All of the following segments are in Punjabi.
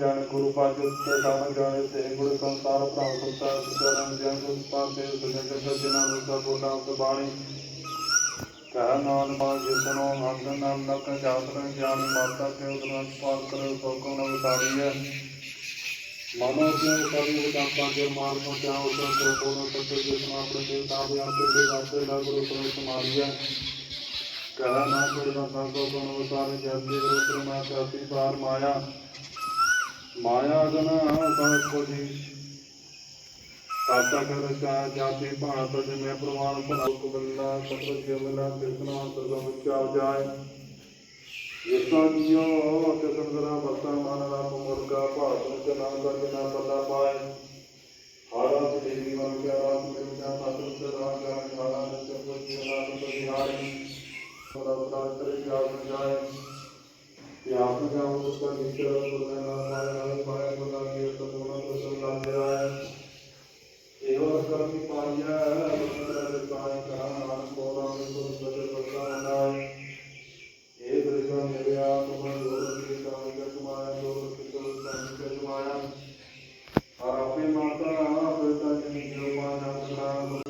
ਜਾਣ ਗੁਰੂ ਪਾਜੋ ਤੇ ਸਾਧ ਜਾਣੇ ਤੇ ਗੁਰੂ ਸੰਸਾਰ ਭ੍ਰਮ ਸੰਸਾਰ ਚਰਨ ਜਨ ਸੰਸਾਰ ਤੇ ਸਜਨ ਜਨ ਜਨਾਂ ਨੂੰ ਸਭ ਬੋਲਾ ਤੇ ਬਾਣੀ। ਕਹਿ ਨਾਮ ਪਾ ਜਿਸਨੋ ਹੰਦ ਨਾਮ ਨਕ ਜਾਤਨ ਗਿਆਨ ਮਾਤਾ ਕੇ ਉਦਨ ਪਾਲ ਕਰੋ ਸੋ ਕੋ ਨ ਉਤਾਰੀ ਹੈ। ਮਨੋ ਕੇ ਕਰੀ ਵਿਦਾਂਤਾਂ ਕੇ ਮਾਰ ਕੋ ਚਾਹ ਉਤਰ ਕੇ ਕੋਨ ਸੱਚ ਜਿਸ ਨਾਮ ਆਪਣੇ ਦੇ ਤਾਬ ਆਪੇ ਦੇ ਵਾਸਤੇ ਲਾ ਗੁਰੂ ਪ੍ਰਭ ਸਮਾਰੀਆ ਕਹਿ ਨਾ ਕੋਈ ਨਾ ਸੰਤੋ ਕੋਨ ਉਤਾਰੇ ਜਪਦੇ ਗੁਰੂ ਪ੍ਰਮਾ ਚਾਤੀ ਪਾਰ ਮਾਇਆ ਮਾਇਆ ਜਨਾ ਤਾਂ ਕੋਈ ਕਰ ਰਚਾ ਜਾਤੇ ਭਾਂਤ ਜਿਵੇਂ ਪ੍ਰਵਾਨ ਪ੍ਰਭ ਬੱਲਾ ਸਤਿ ਜਿਵਲਾ ਕਿਰਤਨਾ ਸਰਬ ਵਿਚਾਰ ਜਾਏ। ਜਿਸਾ ਜਿਉ ਤੇ ਸੰਗਰਾ ਵਰਤਾ ਮਨ ਦਾ ਮੁਰਗਾ, ਭਾਤ ਵਿੱਚ ਨਾਮ ਦਾ ਜਨਾ ਪਤਾ ਪਾਏ। ਹਾਰਾ ਦੇਵੀ ਮਨ ਕੇ ਆਰਾਮ ਵਿੱਚ ਨਾ ਪਾਤਨ ਸਦਾ ਜਾਣ ਹਾਰਾ ਵਿੱਚ ਸਭ ਜਿਵਲਾ ਸਭ ਵਿਹਾਰੀ ਸਦਾ ਪ੍ਰਾਨ ਕਰੇ ਜਾਏ। ਤੇ ਆਪ ਜਾਉ ਉਸ ਦਾ ਨਿਸ਼ਚੈ ਕਰਨਾ ਮਾਇਆ मिलया तुमने दौलत की कमाई का कमाया दौलत की तो कमाई का कमाया और अपनी माता हाँ पिता की निकलो माना सलाम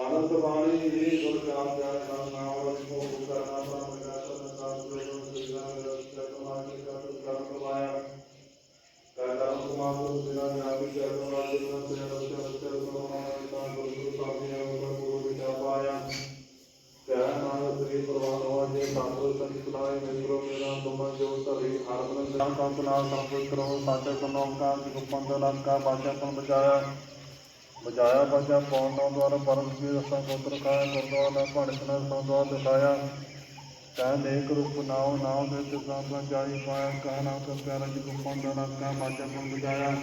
आनंद वाणी गुरु काम जान नाम नाम को करना ਨਾਮ ਸ੍ਰੀ ਪ੍ਰਵਾਨ ਹੋ ਜੇ ਸਾਧੂ ਸੰਤ ਲਾਏ ਮਿੱਤਰੋ, ਮੇਰਾ ਤੁਮ ਜੋ ਧਰੀ ਹਰਮਨ ਨਾਮ ਸੰਤ ਨਾਮ ਸੰਪੂਰਨ ਕਰੋ ਸਾਚੇ ਕਨੋਂ ਕਾ ਗੁਪੰਦ ਨਾਮ ਕਾ ਬਾਚਾ ਪਨ ਬਚਾਇਆ ਬਚਾਇਆ ਬਚਾ ਪੌਣ ਨੌ ਦੁਆਰਾ, ਪਰਮ ਜੀ ਰਸਾਂ ਕੋਤਰ ਕਾਇਆ ਗੁਰਦੁਆਰਾ ਭੜਕਣਾ ਸੰਦਵਾ ਦਿਖਾਇਆ। ਕਹਿ ਨੇਕ ਰੂਪ ਨਾਉ ਨਾਉ ਦੇ ਤੇ ਸਾਧਾਂ ਜਾਈ ਪਾਇਆ। ਕਹਿ ਨਾਮ ਕਰ ਪਿਆਰਾ ਜੀ ਗੁਪੰਦ ਨਾਮ ਕਾ ਬਾਚਾ ਪਨ ਬਚਾਇਆ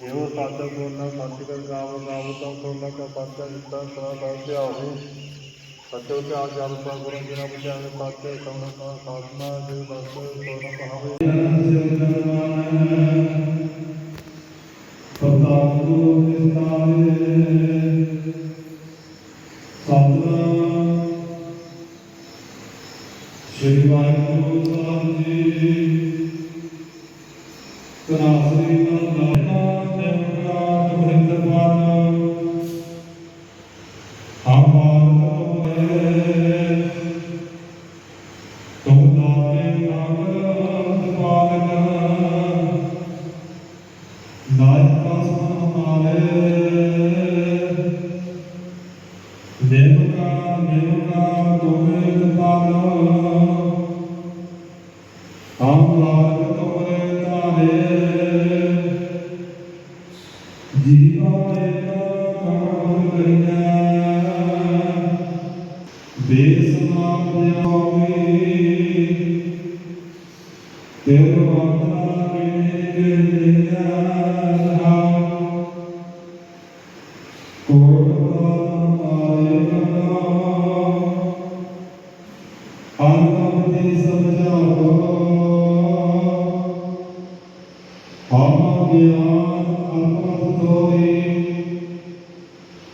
ਇਹੋ ਸਾਚਾ ਬੋਲਣਾ, ਸੱਚ ਕਰ ਗਾਵ ਗਾਵ ਤਾਂ ਸੋਨਾ ਕਾ ਪਾਚਾ ਜਿੱਤਾ ਸਦਾ ਦਾ। ਧਿਆਵੇ ਸਚੋ ਧਿਆਨ ਪਾ ਗੁਰੂ ਜੀ ਨਾਲ ਬਚਾਵੇ ਸਾਚੇ ਕਮਨ ਕਾ ਸਾਧਨਾ ਜੇ ਬਸ ਸੋਨਾ ਕਹਾਵੇ ਸ੍ਰੀ ਵਾਹਿਗੁਰੂ ਸਾਹਿਬ ਜੀ। ਕਨਾਸਰੀ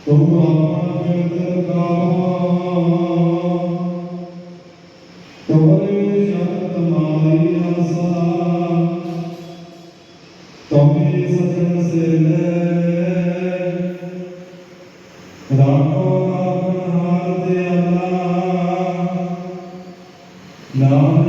ਤੁਮ ਆਪਣਾ ਕਿਰਤ ਗਾਓ ਨਾਮੇ